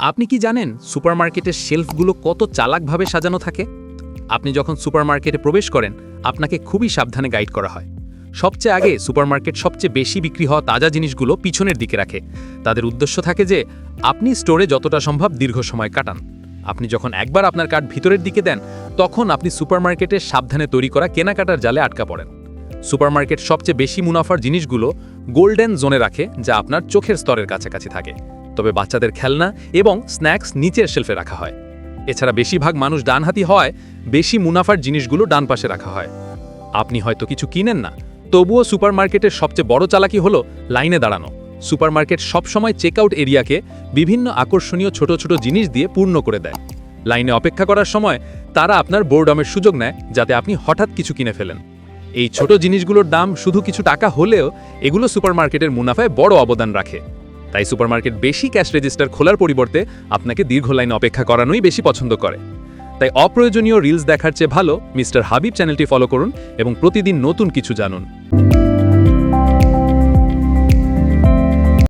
আপনি কি জানেন সুপারমার্কেটের শেলফগুলো কত চালাকভাবে সাজানো থাকে? আপনি যখন সুপারমার্কেটে প্রবেশ করেন, আপনাকে খুবই সাবধানে গাইড করা হয়। সবচেয়ে আগে সুপারমার্কেট সবচেয়ে বেশি বিক্রি হওয়া তাজা জিনিসগুলো পিছনের দিকে রাখে। তাদের উদ্দেশ্য থাকে যে, আপনি স্টোরে যতটা সম্ভব দীর্ঘ সময় কাটান। আপনি যখন একবার আপনার কার্ড ভিতরের দিকে দেন, তখন আপনি সুপারমার্কেটের সাবধানে তৈরি করা কেনাকাটার জালে আটকা পড়েন। সুপারমার্কেট সবচেয়ে বেশি মুনাফার জিনিসগুলো গোল্ডেন জোনে রাখে, যা আপনার চোখের স্তরের কাছাকাছি থাকে। তবে বাচ্চাদের খেলনা এবং স্ন্যাক্স নিচের শেলফে রাখা হয়। এছাড়া বেশিরভাগ মানুষ ডানহাতি হয় বেশি মুনাফার জিনিসগুলো ডান পাশে রাখা হয়। আপনি হয়তো কিছু কিনেন না, তবুও সুপারমার্কেটের সবচেয়ে বড় চালাকি হলো লাইনে দাঁড়ানো। সুপারমার্কেট সবসময় চেকআউট এরিয়াকে বিভিন্ন আকর্ষণীয় ছোট ছোট জিনিস দিয়ে পূর্ণ করে দেয়। লাইনে অপেক্ষা করার সময় তারা আপনার বোর্ডমের সুযোগ নেয় যাতে আপনি হঠাৎ কিছু কিনে ফেলেন। এই ছোট জিনিসগুলোর দাম শুধু কিছু টাকা হলেও এগুলো সুপারমার্কেটের মুনাফায় বড় অবদান রাখে। তাই সুপারমার্কেট বেশি ক্যাশ রেজিস্টার খোলার পরিবর্তে আপনাকে দীর্ঘ লাইন অপেক্ষা করানোই বেশি পছন্দ করে। তাই অপ্রয়োজনীয় রিলস দেখার চেয়ে ভালো মিস্টার হাবিব চ্যানেলটি ফলো করুন এবং প্রতিদিন নতুন কিছু জানুন।